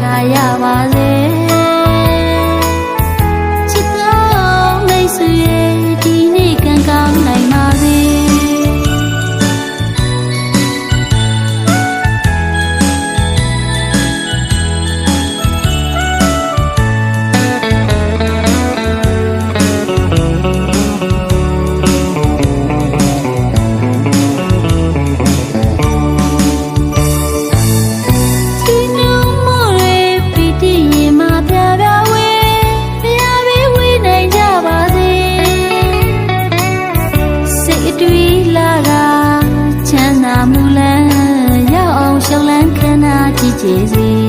ခါရပါစေ နာမူလန်းရောက်အောင်ရှောင်းလန်းခဏကြည့်ကြည့်စီ